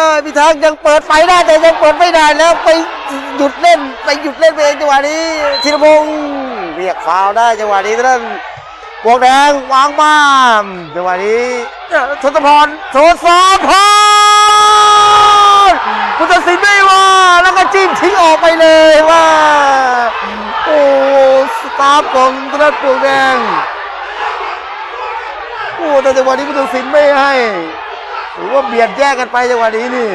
เออพิทักษ์ยังเปิดไฟได้แต่ยังเปิดไม่ได้แล้วไปหยุดเล่นไปหยุดเล่นไปเองจังหวะนี้ธีรพงศ์เรียกฟาวได้จังหวะนี้ท่านพวกแดงวางบ้ามจังหวะนี้ทศพรโทศพรผู้ตัดสินไม่ว่าแล้วก็จิ้มทิ้งออกไปเลยว่าโอ้สตาร์ของธนาพวกแดงโอ้แต่จังหวะนี้ผู้ตัดสินไม่ให้ หรือว่าเบียดแยกกันไปจังหวะนี้นี่